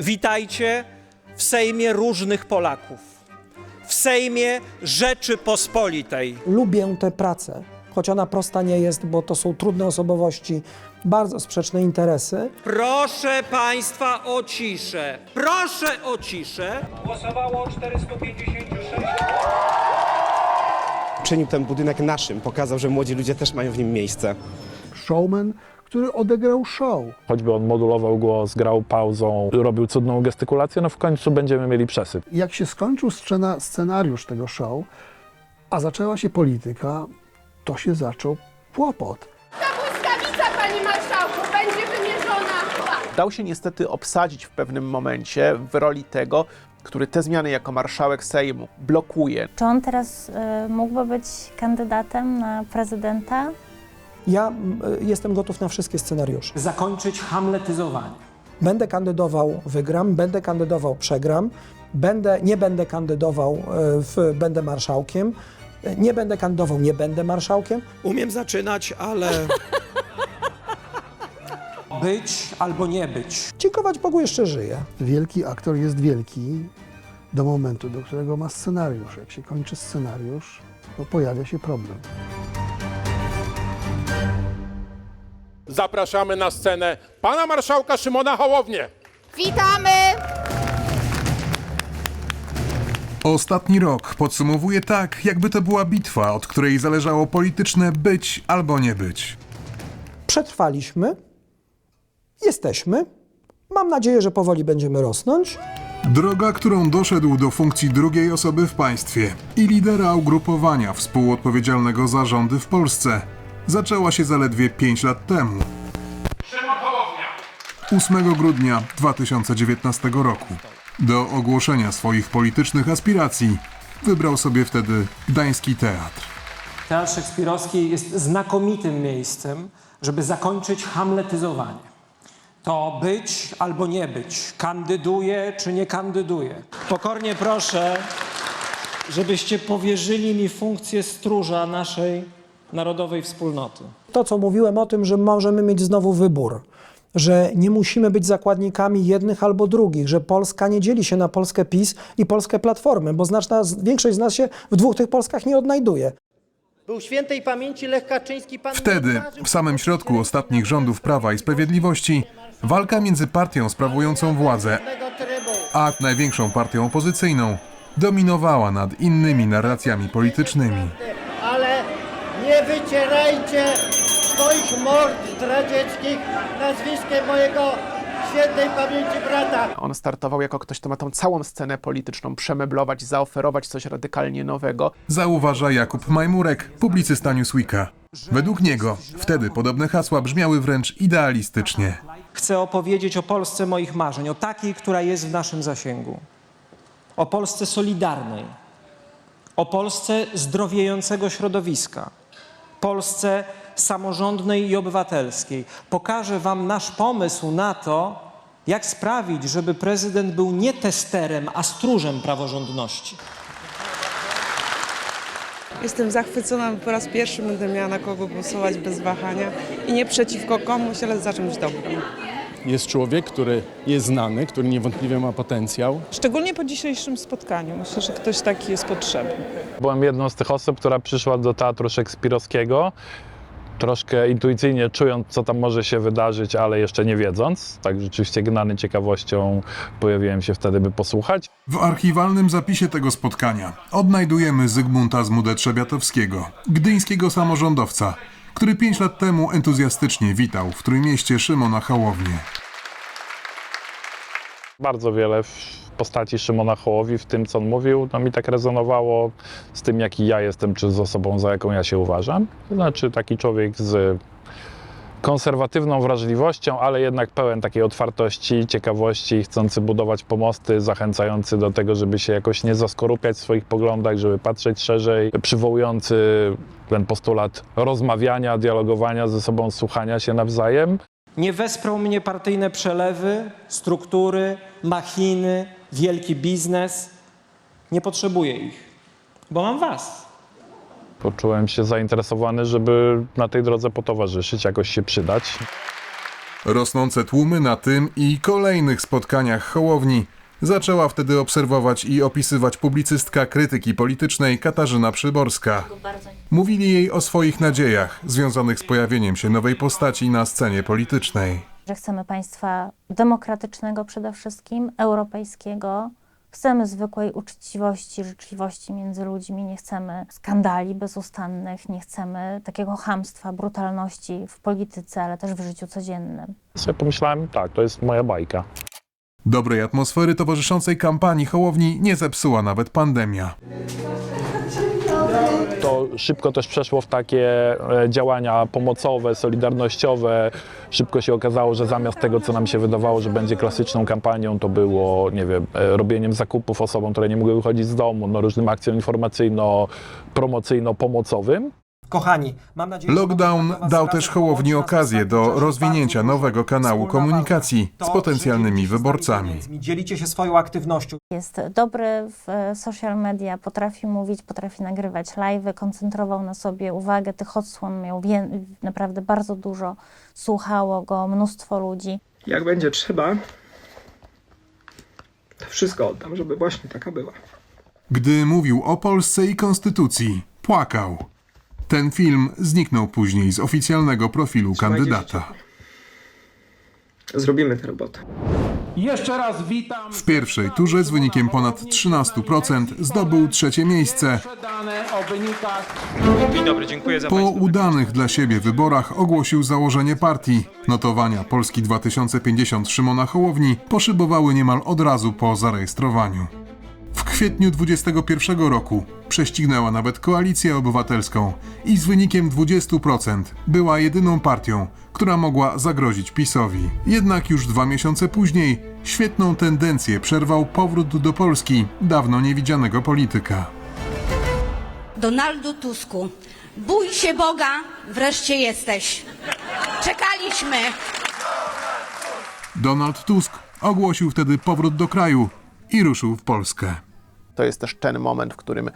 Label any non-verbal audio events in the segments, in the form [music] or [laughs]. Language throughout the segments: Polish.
Witajcie w Sejmie różnych Polaków, w Sejmie Rzeczypospolitej. Lubię tę pracę, choć ona prosta nie jest, bo to są trudne osobowości, bardzo sprzeczne interesy. Proszę Państwa o ciszę. Proszę o ciszę. Głosowało 456. Czynił ten budynek naszym, pokazał, że młodzi ludzie też mają w nim miejsce. showman, który odegrał show. Choćby on modulował głos, grał pauzą, robił cudną gestykulację, no w końcu będziemy mieli przesyp. Jak się skończył scena, scenariusz tego show, a zaczęła się polityka, to się zaczął kłopot. Ta błyskawica, panie marszałku, będzie wymierzona. dał się niestety obsadzić w pewnym momencie w roli tego, który te zmiany jako marszałek Sejmu blokuje. Czy on teraz y, mógłby być kandydatem na prezydenta? Ja mm, jestem gotów na wszystkie scenariusze. zakończyć hamletyzowanie. Będę kandydował, wygram, będę kandydował, przegram, będę, nie będę kandydował, e, w, będę marszałkiem, e, nie będę kandydował, nie będę marszałkiem. Umiem zaczynać, ale [laughs] Być albo nie być. Dziękować Bogu jeszcze żyję. Wielki aktor jest wielki do momentu, do którego ma scenariusz. Jak się kończy scenariusz, to pojawia się problem. Zapraszamy na scenę pana marszałka Szymona Hołownię. Witamy! Ostatni rok podsumowuje tak, jakby to była bitwa, od której zależało polityczne być albo nie być. Przetrwaliśmy, jesteśmy. Mam nadzieję, że powoli będziemy rosnąć. Droga, którą doszedł do funkcji drugiej osoby w państwie i lidera ugrupowania współodpowiedzialnego za rządy w Polsce, zaczęła się zaledwie 5 lat temu. Szymon Hołownia. 8 grudnia 2019 roku. Do ogłoszenia swoich politycznych aspiracji wybrał sobie wtedy Gdański Teatr. Teatr Szekspirowski jest znakomitym miejscem, żeby zakończyć hamletyzowanie. To być albo nie być, kandyduje czy nie kandyduje. pokornie proszę, żebyście powierzyli mi funkcję stróża naszej narodowej wspólnoty. To, co mówiłem o tym, że możemy mieć znowu wybór, że nie musimy być zakładnikami jednych albo drugich, że Polska nie dzieli się na Polskę PiS i Polskę Platformy, bo znaczna większość z nas się w dwóch tych Polskach nie odnajduje. Był świętej pamięci Lech Kaczyński. Pan Wtedy, w samym środku ostatnich rządów Prawa i Sprawiedliwości, walka między partią sprawującą władzę a największą partią opozycyjną dominowała nad innymi narracjami politycznymi. Nie wycierajcie swoich mord zdradzieckich nazwiskiem mojego świętej pamięci brata. On startował jako ktoś, kto ma tą całą scenę polityczną przemeblować, zaoferować coś radykalnie nowego. Zauważa Jakub Majmurek, publicysta Newsweeka. Według niego wtedy podobne hasła brzmiały wręcz idealistycznie. Chcę opowiedzieć o Polsce moich marzeń, o takiej, która jest w naszym zasięgu. O Polsce solidarnej, o Polsce zdrowiejącego środowiska, Polsce samorządnej i obywatelskiej. Pokażę Wam nasz pomysł na to, jak sprawić, żeby prezydent był nie testerem, a stróżem praworządności. Jestem zachwycona, po raz pierwszy będę miała na kogo głosować bez wahania i nie przeciwko komuś, ale za czymś dobrym. Jest człowiek, który jest znany, który niewątpliwie ma potencjał. Szczególnie po dzisiejszym spotkaniu. Myślę, że ktoś taki jest potrzebny. Byłem jedną z tych osób, która przyszła do teatru szekspirowskiego, troszkę intuicyjnie czując, co tam może się wydarzyć, ale jeszcze nie wiedząc. Tak rzeczywiście gnany ciekawością pojawiłem się wtedy, by posłuchać. W archiwalnym zapisie tego spotkania odnajdujemy Zygmunta Zmudę-Trzebiatowskiego, gdyńskiego samorządowca, który pięć lat temu entuzjastycznie witał w Trójmieście Szymona Hołownię. Bardzo wiele w postaci Szymona Hołowi, w tym, co on mówił, no mi tak rezonowało z tym, jaki ja jestem, czy z osobą, za jaką ja się uważam. To znaczy taki człowiek z konserwatywną wrażliwością, ale jednak pełen takiej otwartości, ciekawości, chcący budować pomosty, zachęcający do tego, żeby się jakoś nie zaskorupiać w swoich poglądach, żeby patrzeć szerzej, przywołujący ten postulat rozmawiania, dialogowania ze sobą, słuchania się nawzajem. Nie wesprą mnie partyjne przelewy, struktury, machiny, wielki biznes. Nie potrzebuję ich, bo mam was. Poczułem się zainteresowany, żeby na tej drodze potowarzyszyć, jakoś się przydać. Rosnące tłumy na tym i kolejnych spotkaniach Hołowni zaczęła wtedy obserwować i opisywać publicystka krytyki politycznej Katarzyna Przyborska. Mówili jej o swoich nadziejach związanych z pojawieniem się nowej postaci na scenie politycznej. Że chcemy państwa demokratycznego przede wszystkim, europejskiego. Chcemy zwykłej uczciwości, życzliwości między ludźmi, nie chcemy skandali bezustannych, nie chcemy takiego hamstwa, brutalności w polityce, ale też w życiu codziennym. Sobie pomyślałem, tak, to jest moja bajka. Dobrej atmosfery towarzyszącej kampanii Hołowni nie zepsuła nawet pandemia. To szybko też przeszło w takie e, działania pomocowe, solidarnościowe. Szybko się okazało, że zamiast tego, co nam się wydawało, że będzie klasyczną kampanią, to było, nie wiem, e, robieniem zakupów osobom, które nie mogły wychodzić z domu, no, różnym akcjom informacyjno-promocyjno-pomocowym. Kochani, mam nadzieję, że Lockdown mogę Was dał razem też Hołowni okazję ostatnim do czasie rozwinięcia bardzo nowego kanału wspólna komunikacji walka. z To, potencjalnymi z nami wyborcami. pieniędzmi, Dzielicie się swoją aktywnością. Jest dobry w e, social media, potrafi mówić, potrafi nagrywać live'y, koncentrował na sobie uwagę, tych odsłon miał wię- naprawdę bardzo dużo, słuchało go mnóstwo ludzi. Jak będzie trzeba, to wszystko oddam, żeby właśnie taka była. Gdy mówił o Polsce i konstytucji, płakał. Ten film zniknął później z oficjalnego profilu kandydata. Zrobimy tę robotę. Jeszcze raz witam. W pierwszej turze z wynikiem ponad 13% zdobył trzecie miejsce. Dane o wynikach Dzień dobry, dziękuję za Po udanych dla siebie wyborach ogłosił założenie partii. Notowania Polski 2050 Szymona Hołowni poszybowały niemal od razu po zarejestrowaniu. W kwietniu 2021 roku prześcignęła nawet koalicję obywatelską i z wynikiem 20% była jedyną partią, która mogła zagrozić PiSowi. Jednak już dwa miesiące później świetną tendencję przerwał powrót do Polski dawno niewidzianego polityka. Donaldu Tusku, bój się Boga, wreszcie jesteś. Czekaliśmy. Donald Tusk ogłosił wtedy powrót do kraju i ruszył w Polskę. To jest też ten moment, w którym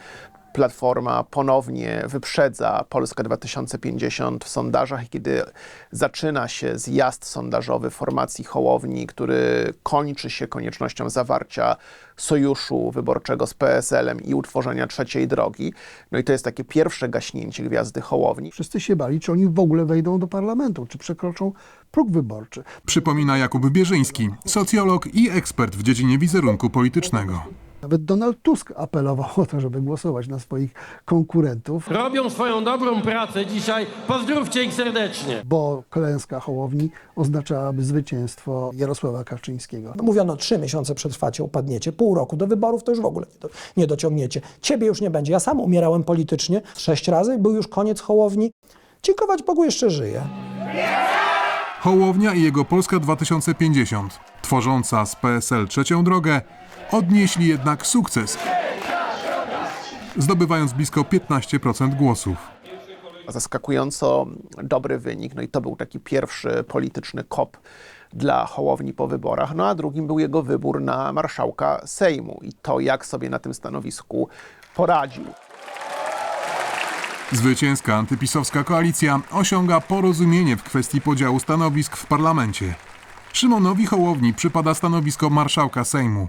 Platforma ponownie wyprzedza Polskę 2050 w sondażach i kiedy zaczyna się zjazd sondażowy formacji Hołowni, który kończy się koniecznością zawarcia sojuszu wyborczego z PSL-em i utworzenia trzeciej drogi. No i to jest takie pierwsze gaśnięcie gwiazdy Hołowni. Wszyscy się bali, czy oni w ogóle wejdą do parlamentu, czy przekroczą próg wyborczy. Przypomina Jakub Bierzyński, socjolog i ekspert w dziedzinie wizerunku politycznego. Nawet Donald Tusk apelował o to, żeby głosować na swoich konkurentów, robią swoją dobrą pracę dzisiaj. Pozdrówcie ich serdecznie. bo klęska Hołowni oznaczałaby zwycięstwo Jarosława Kaczyńskiego. No mówiono, trzy miesiące przetrwacie, upadniecie, pół roku do wyborów to już w ogóle nie, do, nie dociągniecie. Ciebie już nie będzie. Ja sam umierałem politycznie sześć razy, był już koniec Hołowni. Dziękować Bogu jeszcze żyje. Hołownia i jego Polska 2050, tworząca z PSL trzecią drogę, odnieśli jednak sukces, zdobywając blisko 15% głosów. Zaskakująco dobry wynik, no i to był taki pierwszy polityczny kop dla Hołowni po wyborach, no a drugim był jego wybór na marszałka Sejmu i to, jak sobie na tym stanowisku poradził. Zwycięska antypisowska koalicja osiąga porozumienie w kwestii podziału stanowisk w parlamencie. Szymonowi Hołowni przypada stanowisko marszałka Sejmu.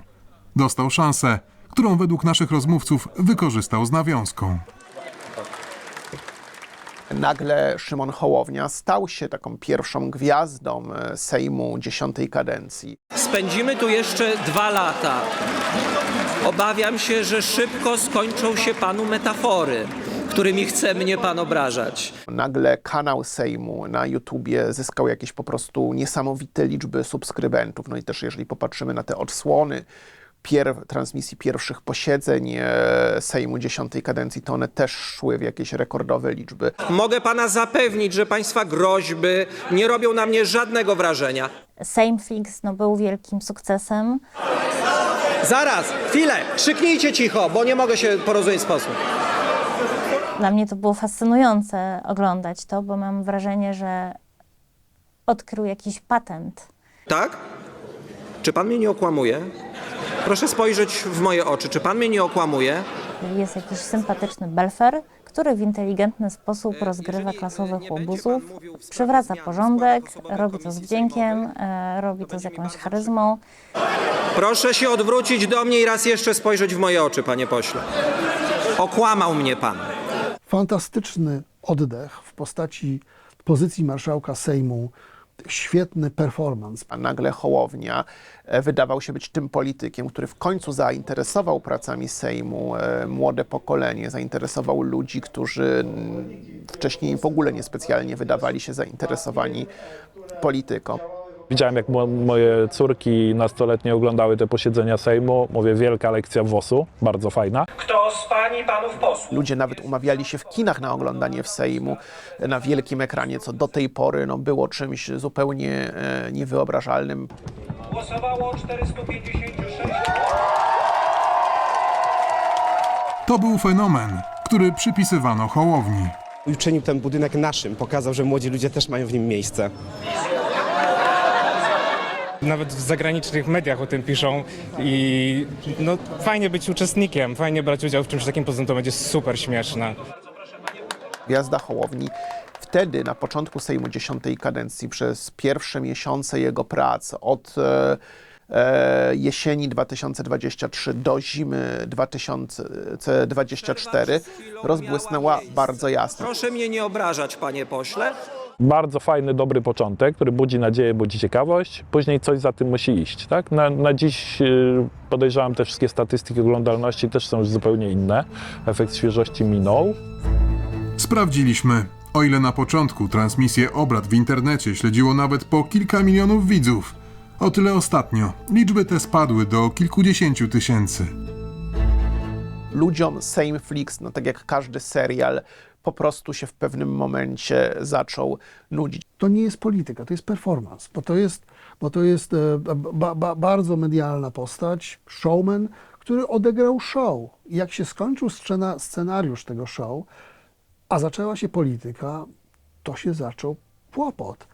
Dostał szansę, którą według naszych rozmówców wykorzystał z nawiązką. Nagle Szymon Hołownia stał się taką pierwszą gwiazdą e, Sejmu dziesiątej kadencji. Spędzimy tu jeszcze dwa lata. Obawiam się, że szybko skończą się panu metafory, którymi chce mnie pan obrażać. Nagle kanał Sejmu na YouTubie zyskał jakieś po prostu niesamowite liczby subskrybentów. No i też jeżeli popatrzymy na te odsłony pier transmisji pierwszych posiedzeń e, Sejmu dziesiątej kadencji, to one też szły w jakieś rekordowe liczby. Mogę pana zapewnić, że państwa groźby nie robią na mnie żadnego wrażenia. Sejm Fix no, był wielkim sukcesem. Zaraz, chwilę, krzyknijcie cicho, bo nie mogę się porozumieć w sposób. Dla mnie to było fascynujące oglądać to, bo mam wrażenie, że odkrył jakiś patent. Tak? Czy pan mnie nie okłamuje? Proszę spojrzeć w moje oczy. Czy pan mnie nie okłamuje? Jest jakiś sympatyczny belfer, który w inteligentny sposób rozgrywa klasowych łobuzów, przywraca porządek, robi to z wdziękiem, e, robi to z jakąś charyzmą. Proszę się odwrócić do mnie i raz jeszcze spojrzeć w moje oczy, panie pośle. Okłamał mnie pan. Fantastyczny oddech w postaci pozycji marszałka Sejmu, świetny performance. A nagle Hołownia e, wydawał się być tym politykiem, który w końcu zainteresował pracami Sejmu e, młode pokolenie, zainteresował ludzi, którzy wcześniej w ogóle niespecjalnie wydawali się zainteresowani polityką. Widziałem, jak mo- moje córki nastoletnie oglądały te posiedzenia Sejmu. Mówię, wielka lekcja WOS-u, bardzo fajna. Kto z pań i panów posłów Ludzie nawet umawiali się w kinach na oglądanie w Sejmu na wielkim ekranie, co do tej pory no, było czymś zupełnie e, niewyobrażalnym. głosowało 456 To był fenomen, który przypisywano Hołowni. Uczynił ten budynek naszym, pokazał, że młodzi ludzie też mają w nim miejsce. Nawet w zagranicznych mediach o tym piszą i no, fajnie być uczestnikiem, fajnie brać udział w czymś takim, poza tym to będzie super śmieszne. Gwiazda Hołowni wtedy, na początku Sejmu X kadencji, przez pierwsze miesiące jego prac, od e, e, jesieni 2023 do zimy 2024, rozbłysnęła bardzo jasno. Proszę mnie nie obrażać, panie pośle. Bardzo fajny, dobry początek, który budzi nadzieję, budzi ciekawość. Później coś za tym musi iść. Tak? Na, na dziś y, podejrzewam te wszystkie statystyki oglądalności też są już zupełnie inne. Efekt świeżości minął. Sprawdziliśmy. O ile na początku transmisję obrad w internecie śledziło nawet po kilka milionów widzów, o tyle ostatnio liczby te spadły do kilkudziesięciu tysięcy. Ludziom Sejm Flix, no tak jak każdy serial, po prostu się w pewnym momencie zaczął nudzić. To nie jest polityka, to jest performance, bo to jest, bo to jest e, ba, ba, bardzo medialna postać, showman, który odegrał show. I jak się skończył scena, scenariusz tego show, a zaczęła się polityka, to się zaczął kłopot.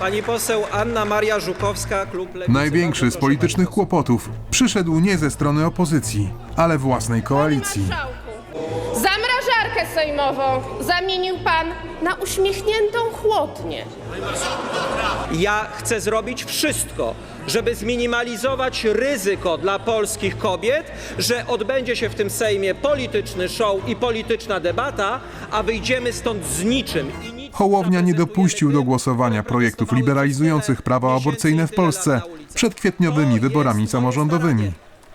Pani poseł Anna Maria Żukowska, klub Lewicy. Największy z politycznych kłopotów przyszedł nie ze strony opozycji, ale własnej koalicji. Zamrażarkę sejmową zamienił pan na uśmiechniętą chłodnię. Ja chcę zrobić wszystko, żeby zminimalizować ryzyko dla polskich kobiet, że odbędzie się w tym Sejmie polityczny show i polityczna debata, a wyjdziemy stąd z niczym. I nic Hołownia nie dopuścił do głosowania projektów liberalizujących prawa aborcyjne w Polsce przed kwietniowymi wyborami samorządowymi.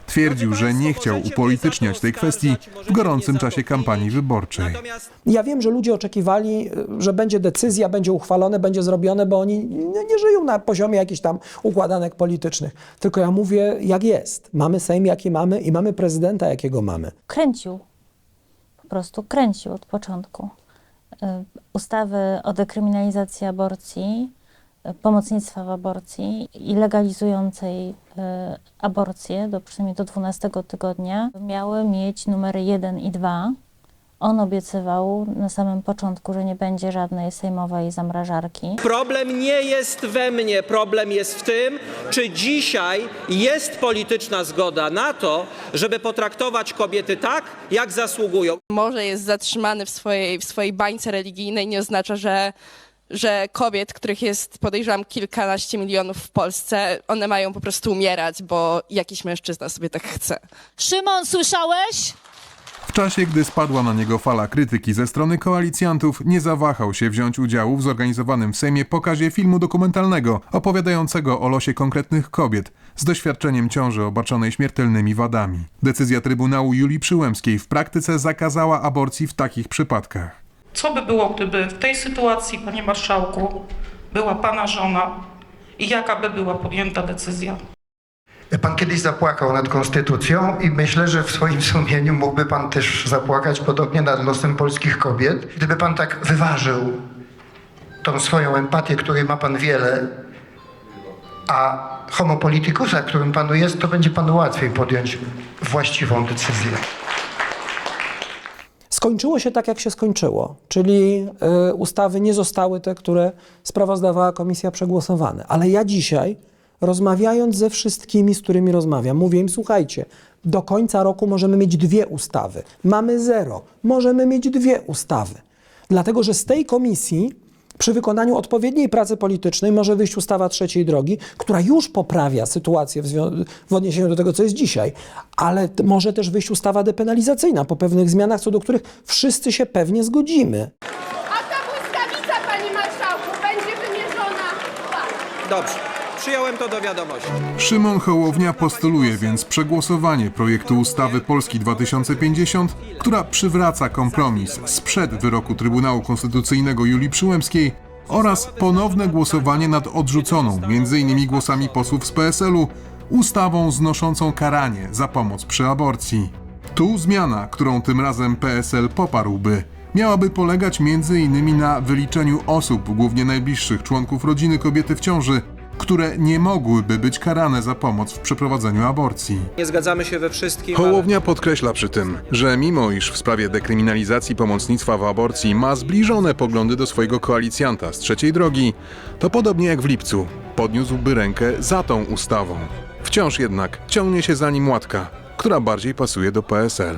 Twierdził, że nie chciał upolityczniać tej kwestii w gorącym czasie kampanii wyborczej. Natomiast Ja wiem, że ludzie oczekiwali, że będzie decyzja, będzie uchwalone, będzie zrobione, bo oni nie, żyją na poziomie jakichś tam układanek politycznych. Tylko ja mówię, jak jest. Mamy Sejm, jaki mamy i mamy prezydenta, jakiego mamy. Kręcił, po prostu kręcił od początku. Y, Ustawy o dekryminalizacji aborcji, pomocnictwa w aborcji i legalizującej y, aborcję do przynajmniej do 12 tygodnia miały mieć numery 1 i 2. On obiecywał na samym początku, że nie będzie żadnej sejmowej zamrażarki. problem nie jest we mnie, problem jest w tym, czy dzisiaj jest polityczna zgoda na to, żeby potraktować kobiety tak, jak zasługują. Może jest zatrzymany w swojej, w swojej bańce religijnej, nie oznacza, że, że kobiet, których jest podejrzewam kilkanaście milionów w Polsce, one mają po prostu umierać, bo jakiś mężczyzna sobie tak chce. Szymon, słyszałeś? W czasie, gdy spadła na niego fala krytyki ze strony koalicjantów, nie zawahał się wziąć udziału w zorganizowanym w Sejmie pokazie filmu dokumentalnego opowiadającego o losie konkretnych kobiet z doświadczeniem ciąży obarczonej śmiertelnymi wadami. Decyzja Trybunału Julii Przyłębskiej w praktyce zakazała aborcji w takich przypadkach. Co by było, gdyby w tej sytuacji, panie marszałku, była pana żona i jaka by była podjęta decyzja? Pan kiedyś zapłakał nad konstytucją i myślę, że w swoim [laughs] sumieniu mógłby pan też zapłakać podobnie nad losem polskich kobiet. Gdyby pan tak wyważył tą swoją empatię, której ma pan wiele, a homo politykusa, którym panu jest, to będzie panu łatwiej podjąć właściwą decyzję. Skończyło się tak, jak się skończyło, czyli y, ustawy nie zostały te, które sprawozdawała komisja przegłosowane. Ale ja dzisiaj, rozmawiając ze wszystkimi, z którymi rozmawiam, mówię im, słuchajcie, do końca roku możemy mieć dwie ustawy. Mamy zero, możemy mieć dwie ustawy. Dlatego, że z tej komisji przy wykonaniu odpowiedniej pracy politycznej może wyjść ustawa trzeciej drogi, która już poprawia sytuację w, zwią- w odniesieniu do tego, co jest dzisiaj, ale t- może też wyjść ustawa depenalizacyjna po pewnych zmianach, co do których wszyscy się pewnie zgodzimy. A ta błyskawica, panie marszałku, będzie wymierzona w Dobrze, przyjąłem to do wiadomości. Szymon Hołownia postuluje więc przegłosowanie projektu ustawy Polski 2050, która przywraca kompromis sprzed wyroku Trybunału Konstytucyjnego Julii Przyłębskiej oraz ponowne głosowanie nad odrzuconą, m.in. głosami posłów z PSL-u, ustawą znoszącą karanie za pomoc przy aborcji. Tu zmiana, którą tym razem PSL poparłby, miałaby polegać m.in. na wyliczeniu osób, głównie najbliższych członków rodziny kobiety w ciąży, które nie mogłyby być karane za pomoc w przeprowadzeniu aborcji. Nie zgadzamy się we wszystkim. ale- Hołownia podkreśla przy tym, że mimo iż w sprawie dekryminalizacji pomocnictwa w aborcji ma zbliżone poglądy do swojego koalicjanta z trzeciej drogi, to podobnie jak w lipcu podniósłby rękę za tą ustawą. Wciąż jednak ciągnie się za nim łatka, która bardziej pasuje do PSL.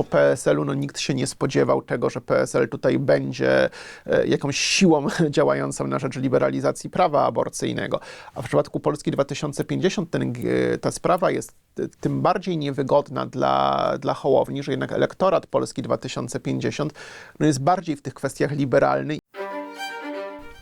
Po PSL-u no, nikt się nie spodziewał tego, że PSL tutaj będzie e, jakąś siłą [laughs] działającą na rzecz liberalizacji prawa aborcyjnego. A w przypadku Polski 2050 ten, g- ta sprawa jest e, tym bardziej niewygodna dla, dla Hołowni, że jednak elektorat Polski 2050 no, jest bardziej w tych kwestiach liberalny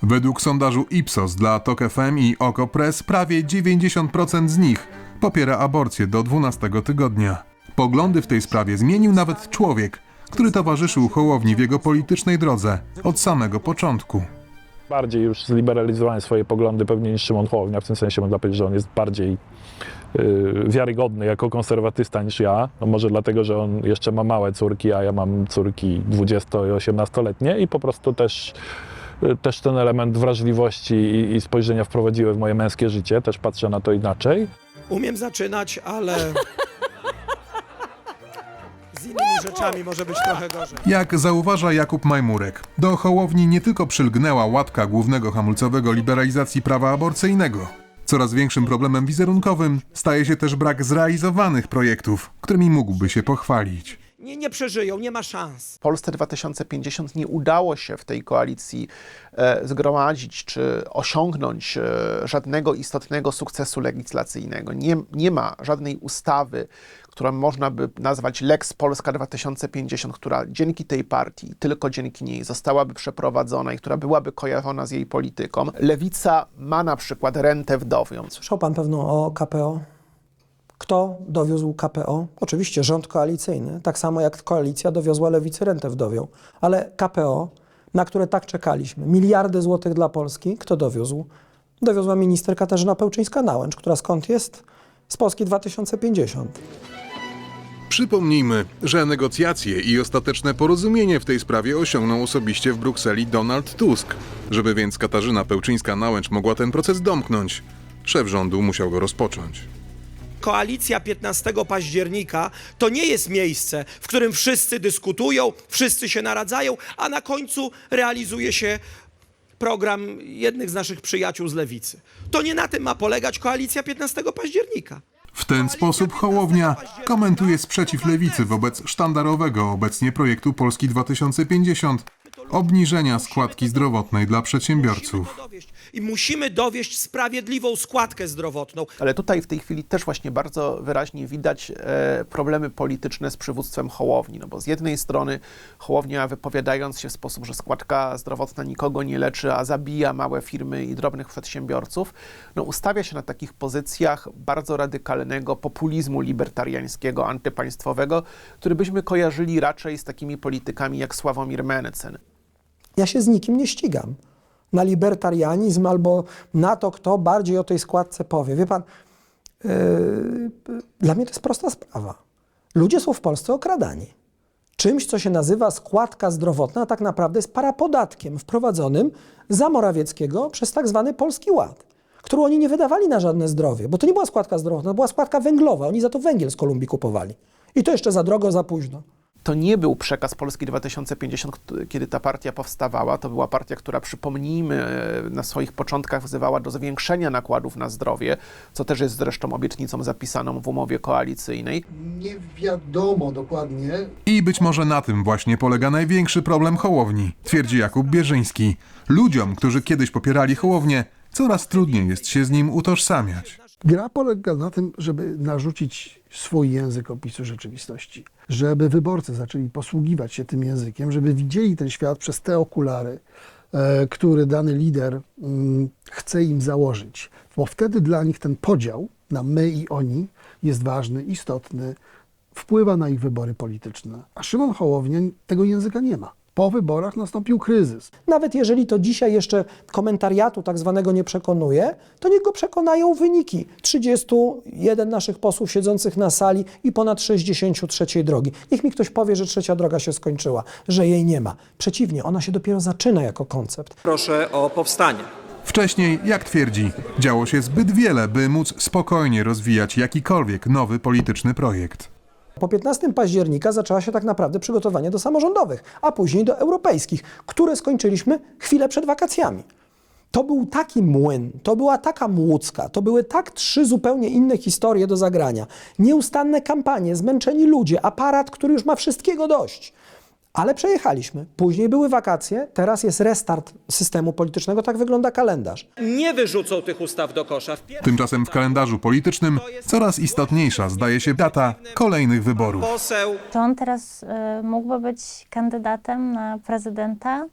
Według sondażu Ipsos dla TOK FM i OKO.press prawie 90% z nich popiera aborcję do 12 tygodnia. Poglądy w tej sprawie zmienił nawet człowiek, który towarzyszył Hołowni w jego politycznej drodze od samego początku. Bardziej już zliberalizowałem swoje poglądy pewnie niż Szymon Hołownia, w tym sensie można powiedzieć, że on jest bardziej y, wiarygodny jako konserwatysta niż ja. No może dlatego, że on jeszcze ma małe córki, a ja mam córki 20 i 18-letnie i po prostu też, y, też ten element wrażliwości i, i spojrzenia wprowadziły w moje męskie życie. Też patrzę na to inaczej. Umiem zaczynać, ale [laughs] z innymi rzeczami może być trochę gorzej. Jak zauważa Jakub Majmurek, do Hołowni nie tylko przylgnęła łatka głównego hamulcowego liberalizacji prawa aborcyjnego. Coraz większym problemem wizerunkowym staje się też brak zrealizowanych projektów, którymi mógłby się pochwalić. Nie, nie przeżyją, nie ma szans. Polsce 2050 nie udało się w tej koalicji e, zgromadzić czy osiągnąć e, żadnego istotnego sukcesu legislacyjnego. Nie, nie ma żadnej ustawy, którą można by nazwać Lex Polska 2050, która dzięki tej partii, tylko dzięki niej zostałaby przeprowadzona i która byłaby kojarzona z jej polityką. Lewica ma na przykład rentę wdowią. Słyszał pan pewno o KPO? Kto dowiózł KPO? Oczywiście rząd koalicyjny, tak samo jak koalicja dowiozła lewicy rentę wdowią. Ale KPO, na które tak czekaliśmy, miliardy złotych dla Polski, kto dowiózł? Dowiozła minister Katarzyna Pełczyńska-Nałęcz, która skąd jest? Z Polski 2050. Przypomnijmy, że negocjacje i ostateczne porozumienie w tej sprawie osiągnął osobiście w Brukseli Donald Tusk. Żeby więc Katarzyna Pełczyńska-Nałęcz mogła ten proces domknąć, szef rządu musiał go rozpocząć. Koalicja 15 października to nie jest miejsce, w którym wszyscy dyskutują, wszyscy się naradzają, a na końcu realizuje się program jednych z naszych przyjaciół z lewicy. To nie na tym ma polegać koalicja 15 października. W ten sposób Hołownia komentuje sprzeciw lewicy wobec sztandarowego obecnie projektu Polski 2050 obniżenia składki zdrowotnej dla przedsiębiorców. I musimy dowieść sprawiedliwą składkę zdrowotną. Ale tutaj w tej chwili też właśnie bardzo wyraźnie widać e, problemy polityczne z przywództwem Hołowni. No bo z jednej strony Hołownia wypowiadając się w sposób, że składka zdrowotna nikogo nie leczy, a zabija małe firmy i drobnych przedsiębiorców, no ustawia się na takich pozycjach bardzo radykalnego populizmu libertariańskiego, antypaństwowego, który byśmy kojarzyli raczej z takimi politykami jak Sławomir Mencen. Ja się z nikim nie ścigam. Na libertarianizm albo na to, kto bardziej o tej składce powie. Wie pan, yy, dla mnie to jest prosta sprawa. Ludzie są w Polsce okradani. Czymś, co się nazywa składka zdrowotna, tak naprawdę jest parapodatkiem wprowadzonym za Morawieckiego przez tak zwany Polski Ład, którą oni nie wydawali na żadne zdrowie, bo to nie była składka zdrowotna, to była składka węglowa. Oni za to węgiel z Kolumbii kupowali. I to jeszcze za drogo, za późno. To nie był przekaz Polski 2050, k- kiedy ta partia powstawała. To była partia, która, przypomnijmy, e, na swoich początkach wzywała do zwiększenia nakładów na zdrowie, co też jest zresztą obietnicą zapisaną w umowie koalicyjnej. Nie wiadomo dokładnie, I być może na tym właśnie polega największy problem Hołowni, twierdzi Jakub Bierzyński. Ludziom, którzy kiedyś popierali Hołownię, coraz trudniej jest się z nim utożsamiać. Gra polega na tym, żeby narzucić swój język opisu rzeczywistości, żeby wyborcy zaczęli posługiwać się tym językiem, żeby widzieli ten świat przez te okulary, e, który dany lider mm, chce im założyć, bo wtedy dla nich ten podział na my i oni jest ważny, istotny, wpływa na ich wybory polityczne. A Szymon Hołownia tego języka nie ma. Po wyborach nastąpił kryzys. Nawet jeżeli to dzisiaj jeszcze komentariatu tak zwanego nie przekonuje, to niech go przekonają wyniki 31 naszych posłów siedzących na sali i ponad 63 drogi. Niech mi ktoś powie, że trzecia droga się skończyła, że jej nie ma. Przeciwnie, ona się dopiero zaczyna jako koncept. Proszę o powstanie. Wcześniej, jak twierdzi, działo się zbyt wiele, by móc spokojnie rozwijać jakikolwiek nowy polityczny projekt. Po 15 października zaczęła się tak naprawdę przygotowanie do samorządowych, a później do europejskich, które skończyliśmy chwilę przed wakacjami. To był taki młyn, to była taka młódzka, to były tak trzy zupełnie inne historie do zagrania. Nieustanne kampanie, zmęczeni ludzie, aparat, który już ma wszystkiego dość. Ale przejechaliśmy. Później były wakacje, teraz jest restart systemu politycznego, tak wygląda kalendarz. Nie wyrzucą tych ustaw do kosza. Tymczasem w kalendarzu politycznym coraz istotniejsza zdaje się data kolejnych wyborów. Poseł Czy on teraz y, mógłby być kandydatem na prezydenta?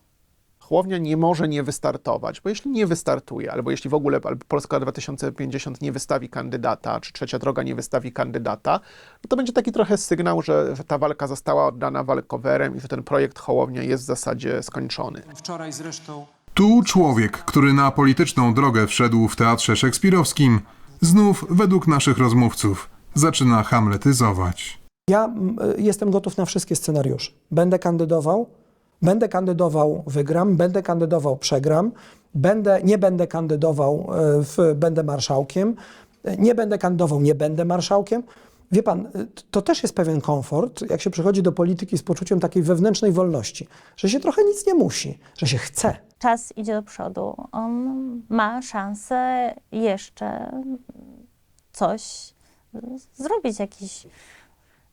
Hołownia nie może nie wystartować, bo jeśli nie wystartuje, albo jeśli w ogóle Polska 2050 nie wystawi kandydata, czy Trzecia Droga nie wystawi kandydata, no to będzie taki trochę sygnał, że ta walka została oddana walkowerem i że ten projekt Hołownia jest w zasadzie skończony. Wczoraj zresztą Tu człowiek, który na polityczną drogę wszedł w teatrze szekspirowskim, znów, według naszych rozmówców, zaczyna hamletyzować. Ja mm, y, jestem gotów na wszystkie scenariusze. Będę kandydował, będę kandydował, wygram, będę kandydował, przegram, będę, nie będę kandydował, y, w, będę marszałkiem, nie będę kandydował, nie będę marszałkiem. Wie pan, y, to też jest pewien komfort, jak się przychodzi do polityki z poczuciem takiej wewnętrznej wolności, że się trochę nic nie musi, że się chce. Czas idzie do przodu. On ma szansę jeszcze coś zrobić, jakiś,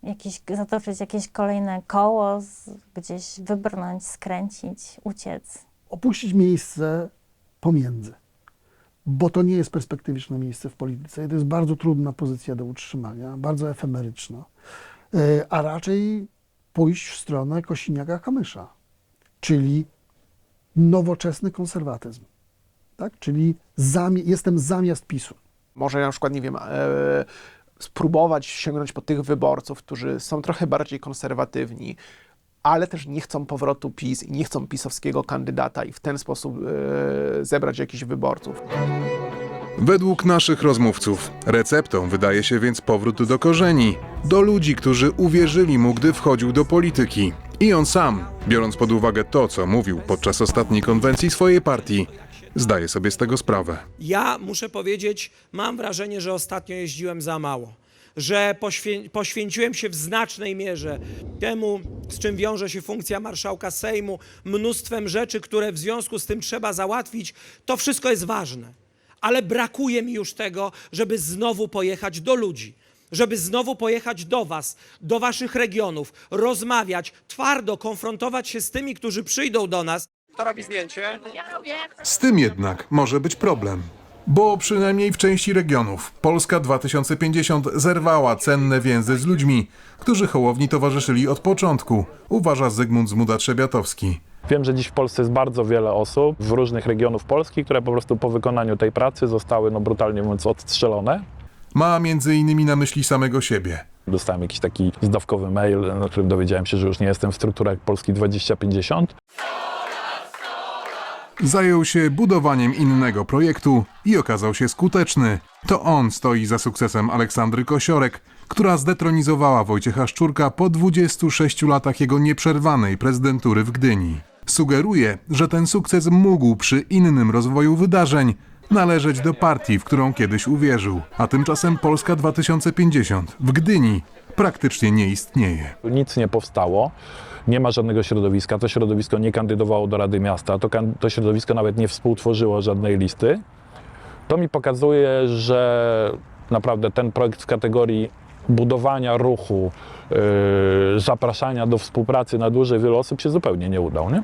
jakiś, zatoczyć jakieś kolejne koło, z, gdzieś wybrnąć, skręcić, uciec. opuścić miejsce pomiędzy, bo to nie jest perspektywiczne miejsce w polityce. i To jest bardzo trudna pozycja do utrzymania, bardzo efemeryczna, E, a raczej pójść w stronę Kosiniaka-Kamysza, czyli nowoczesny konserwatyzm, tak? czyli zami- jestem zamiast PiSu. Może na przykład, nie wiem, e, spróbować sięgnąć po tych wyborców, którzy są trochę bardziej konserwatywni, ale też nie chcą powrotu PiS i nie chcą pisowskiego kandydata i w ten sposób e, zebrać jakichś wyborców. Według naszych rozmówców, receptą wydaje się więc powrót do korzeni, do ludzi, którzy uwierzyli mu, gdy wchodził do polityki. I on sam, biorąc pod uwagę to, co mówił podczas ostatniej konwencji swojej partii, zdaje sobie z tego sprawę. Ja muszę powiedzieć, mam wrażenie, że ostatnio jeździłem za mało. Że poświę poświęciłem się w znacznej mierze temu, z czym wiąże się funkcja marszałka Sejmu, mnóstwem rzeczy, które w związku z tym trzeba załatwić. To wszystko jest ważne. Ale brakuje mi już tego, żeby znowu pojechać do ludzi. Żeby znowu pojechać do Was, do Waszych regionów, rozmawiać, twardo konfrontować się z tymi, którzy przyjdą do nas. Kto robi zdjęcie? Z tym jednak może być problem. Bo przynajmniej w części regionów Polska 2050 zerwała cenne więzy z ludźmi, którzy Hołowni towarzyszyli od początku, uważa Zygmunt Zmuda-Trzebiatowski. Wiem, że dziś w Polsce jest bardzo wiele osób w różnych regionów Polski, które po prostu po wykonaniu tej pracy zostały, no brutalnie mówiąc, odstrzelone. Ma między innymi na myśli samego siebie. Dostałem jakiś taki zdawkowy mail, na którym dowiedziałem się, że już nie jestem w strukturach Polski 2050. Zajął się budowaniem innego projektu i okazał się skuteczny. To on stoi za sukcesem Aleksandry Kosiorek, która zdetronizowała Wojciecha Szczurka po 26 latach jego nieprzerwanej prezydentury w Gdyni. Sugeruje, że ten sukces mógł przy innym rozwoju wydarzeń należeć do partii, w którą kiedyś uwierzył. A tymczasem Polska 2050 w Gdyni praktycznie nie istnieje. Nic nie powstało. Nie ma żadnego środowiska. To środowisko nie kandydowało do Rady Miasta. To, to środowisko nawet nie współtworzyło żadnej listy. To mi pokazuje, że naprawdę ten projekt w kategorii budowania ruchu, yy, zapraszania do współpracy na dłużej wielu osób się zupełnie nie udał. Nie?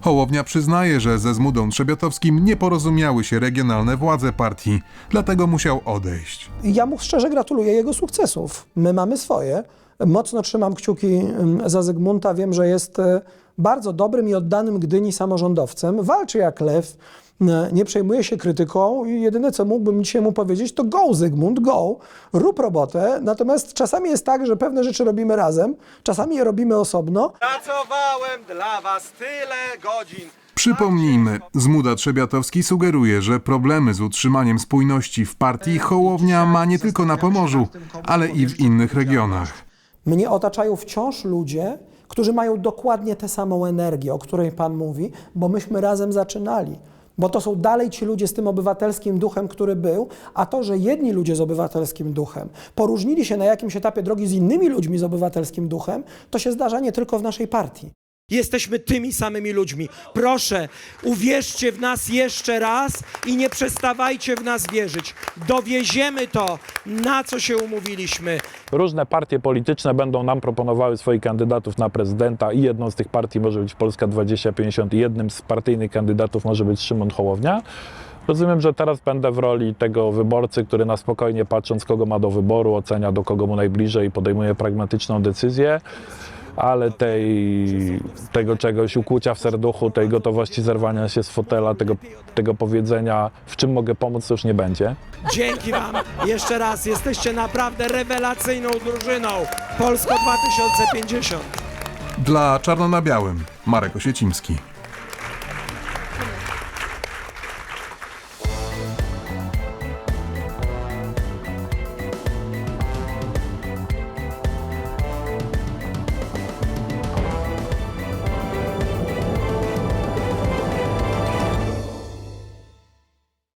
Hołownia przyznaje, że ze Zmudą Trzebiatowskim nie porozumiały się regionalne władze partii, dlatego musiał odejść. Ja mu szczerze gratuluję jego sukcesów. My mamy swoje. Mocno trzymam kciuki za Zygmunta. Wiem, że jest e, bardzo dobrym i oddanym Gdyni samorządowcem. Walczy jak lew, e, nie przejmuje się krytyką i jedyne, co mógłbym dzisiaj mu powiedzieć, to go Zygmunt, go, rób robotę. Natomiast czasami jest tak, że pewne rzeczy robimy razem, czasami je robimy osobno. Pracowałem dla was tyle godzin. Przypomnijmy, Zmuda Trzebiatowski sugeruje, że problemy z utrzymaniem spójności w partii Hołownia ma nie tylko na Pomorzu, ale i w innych regionach. Mnie otaczają wciąż ludzie, którzy mają dokładnie tę samą energię, o której Pan mówi, bo myśmy razem zaczynali. Bo to są dalej ci ludzie z tym obywatelskim duchem, który był, a to, że jedni ludzie z obywatelskim duchem poróżnili się na jakimś etapie drogi z innymi ludźmi z obywatelskim duchem, to się zdarza nie tylko w naszej partii. Jesteśmy tymi samymi ludźmi. Proszę, uwierzcie w nas jeszcze raz i nie przestawajcie w nas wierzyć. Dowieziemy to, na co się umówiliśmy. Różne partie polityczne będą nam proponowały swoich kandydatów na prezydenta i jedną z tych partii może być Polska 2050 i jednym z partyjnych kandydatów może być Szymon Hołownia. Rozumiem, że teraz będę w roli tego wyborcy, który na spokojnie patrząc, kogo ma do wyboru, ocenia do kogo mu najbliżej i podejmuje pragmatyczną decyzję, ale tej, tego czegoś ukłucia w serduchu, tej gotowości zerwania się z fotela, tego, tego powiedzenia, w czym mogę pomóc, to już nie będzie. Dzięki wam jeszcze raz. Jesteście naprawdę rewelacyjną drużyną. Polsko 2050. Dla Czarno na Białym Marek Osieciński.